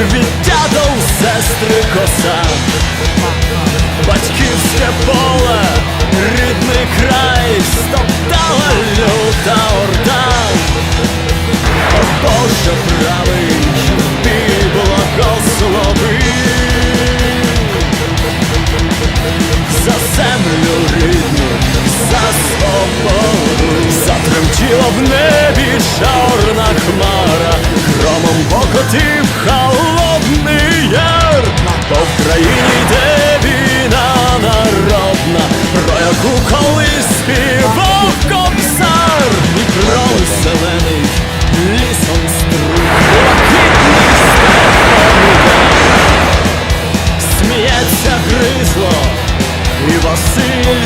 Відтяду сестри коса, батьківське поле, рідний край, стоптала люта орда, О Боже правий, ти благослови за землю рідну, за свободу, затремтіло в небі жар. ранку, коли співав кобзар і кров зелений лісом струкітних степом сміється гризло і Василь.